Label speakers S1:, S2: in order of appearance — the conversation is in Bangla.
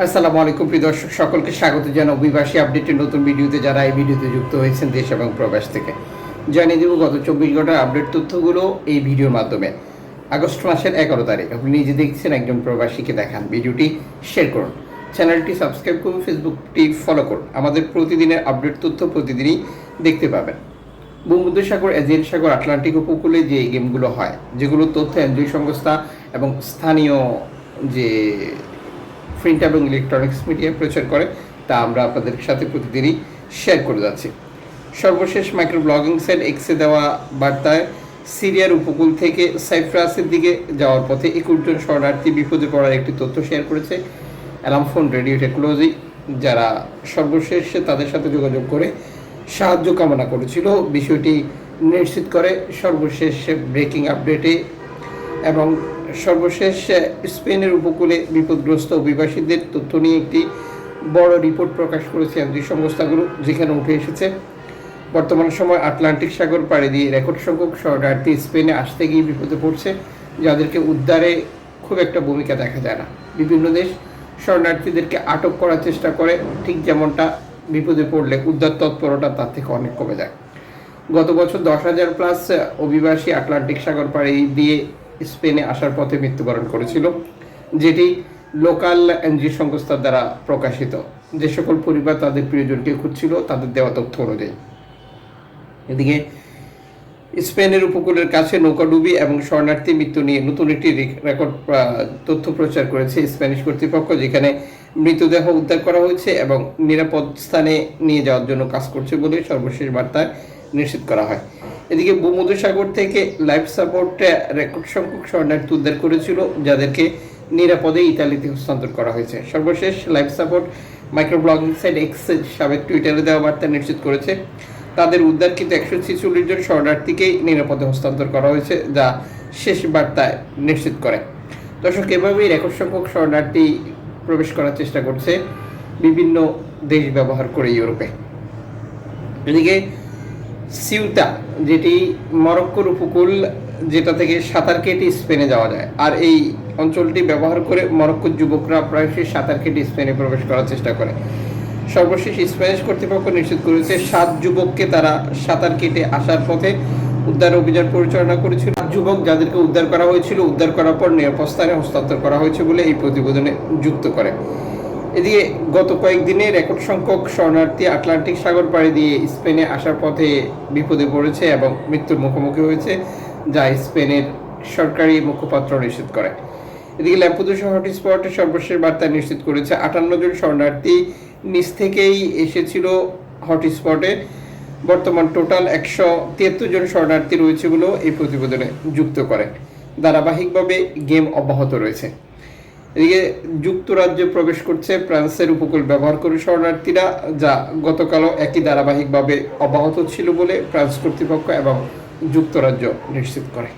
S1: আসসালামু আলাইকুম, প্রিয় দর্শক, সকলকে স্বাগত জানাই অভিবাসী আপডেটের নতুন ভিডিওতে যারা এই ভিডিওতে যুক্ত হয়েছেন দেশ এবং প্রবাস থেকে। জানিয়ে দেব, গত চব্বিশ ঘণ্টার আপডেট তথ্যগুলো এই ভিডিওর মাধ্যমে। আগস্ট মাসের এগারো তারিখ, আপনি নিজে দেখছেন, একজন প্রবাসীকে দেখান। ভিডিওটি শেয়ার করুন। চ্যানেলটি সাবস্ক্রাইব করুন, ফেসবুকটি ফলো করুন। আমাদের প্রতিদিনের আপডেট তথ্য প্রতিদিনই দেখতে পাবেন। ভূমধ্যসাগর এজিয়ান সাগর, আটলান্টিক উপকূলে যে গেমগুলো হয়, যেগুলো তথ্য এনজিও সংস্থা এবং স্থানীয় যে প্রিন্ট এবং ইলেকট্রনিক্স মিডিয়া প্রচার করে, তা আমরা আপনাদের সাথে প্রতিদিনই শেয়ার করে যাচ্ছি। সর্বশেষ মাইক্রো ব্লগিং সাইট এক্সে দেওয়া বার্তায়, সিরিয়ার উপকূল থেকে সাইপ্রাসের দিকে যাওয়ার পথে একুশ জন শরণার্থী বিপদে পড়ার একটি তথ্য শেয়ার করেছে অ্যালামফোন রেডিও টেকনোলজি, যারা সর্বশেষ তাদের সাথে যোগাযোগ করে সাহায্য কামনা করেছিল। বিষয়টি নিশ্চিত করে সর্বশেষ ব্রেকিং আপডেটে এবং সর্বশেষ স্পেনের উপকূলে বিপদগ্রস্ত অভিবাসীদের তথ্য নিয়ে একটি বড় রিপোর্ট প্রকাশ করেছে এনজি সংস্থাগুলো, যেখানে উঠে এসেছে, বর্তমান সময় আটলান্টিক সাগর পাড়ি দিয়ে রেকর্ড সংখ্যক শরণার্থী স্পেনে আসতে গিয়ে বিপদে পড়ছে, যাদেরকে উদ্ধারে খুব একটা ভূমিকা দেখা যায় না। বিভিন্ন দেশ শরণার্থীদেরকে আটক করার চেষ্টা করে, ঠিক যেমনটা বিপদে পড়লে উদ্ধার তৎপরতা তার থেকে অনেক কমে যায়। গত বছর দশ হাজার প্লাস অভিবাসী আটলান্টিক সাগর পাড়ি দিয়ে স্পেনে আসার পথে মৃত্যুবরণ করেছিল, যেটি লোকাল এনজি সংস্থার দ্বারা প্রকাশিত। যে সকল পরিবার তাদের প্রিয়জনকে খুঁজছিল, তাদের দেওয়া তথ্য অনুযায়ী। এদিকে, স্পেনের উপকূলের কাছে নৌকাডুবি এবং শরণার্থী মৃত্যু নিয়ে নতুন একটি রেকর্ড তথ্য প্রচার করেছে স্প্যানিশ কর্তৃপক্ষ, যেখানে মৃতদেহ উদ্ধার করা হয়েছে এবং নিরাপদ স্থানে নিয়ে যাওয়ার জন্য কাজ করছে বলে সর্বশেষ বার্তায় নিশ্চিত করা হয়। এদিকে ভূমধ্যসাগর থেকে লাইফ সাপোর্ট রেকর্ড সংখ্যক শরণার্থী উদ্ধার করেছিল, যাদেরকে নিরাপদে ইতালিতে হস্তান্তর করা হয়েছে। সর্বশেষ life support micro blogging site X সাবেক টুইটারে দেওয়া বার্তা নিশ্চিত করেছে, তাদের উদ্ধারকৃত একশো ছেচল্লিশ জন শরণার্থীকেই নিরাপদে হস্তান্তর করা হয়েছে, যা শেষ বার্তায় নিশ্চিত করে। দর্শক, এভাবেই রেকর্ড সংখ্যক শরণার্থী প্রবেশ করার চেষ্টা করছে বিভিন্ন দেশ ব্যবহার করে ইউরোপে। এদিকে সিউতা যেটি মরক্কোর উপকূল যেটা থেকে সাঁতার কেটে স্পেনে যাওয়া যায়। আর এই অঞ্চলটি ব্যবহার করে মরক্কোর যুবকরা প্রায়শই সাঁতার কেটে স্পেনে প্রবেশ করার চেষ্টা করে। সর্বশেষ স্প্যানিশ কর্তৃপক্ষ নিশ্চিত করেছে, সাত যুবককে তারা সাঁতার কেটে আসার পথে উদ্ধার অভিযান পরিচালনা করেছিল। যুবক যাদেরকে উদ্ধার করা হয়েছিল, উদ্ধার করার পর নিরাপদ স্থানে হস্তান্তর করা হয়েছে বলে এই প্রতিবেদনে যুক্ত করে। এদিকে গত কয়েকদিনে রেকর্ড সংখ্যক শরণার্থী আটলান্টিক সাগর পাড়ি দিয়ে স্পেনে আসার পথে বিপদে পড়েছে এবং মৃত্যুর মুখোমুখি হয়েছে, যা স্পেনের সরকারি মুখপাত্র নিশ্চিত করে। এদিকে ল্যাম্পুদুসা হটস্পটে সর্বশেষ বার্তা নিশ্চিত করেছে, আটান্ন জন শরণার্থী নিচ থেকেই এসেছিল হটস্পটে। বর্তমান টোটাল একশো তিয়াত্তর জন শরণার্থী রয়েছে বলেও এই প্রতিবেদনে যুক্ত করে। ধারাবাহিকভাবে গেম অব্যাহত রয়েছে। এদিকে যুক্তরাজ্যে প্রবেশ করছে ফ্রান্সের উপকূল ব্যবহার করে শরণার্থীরা, যা গতকালও একই ধারাবাহিকভাবে অব্যাহত ছিল বলে ফ্রান্স কর্তৃপক্ষ এবং যুক্তরাজ্য নিশ্চিত করে।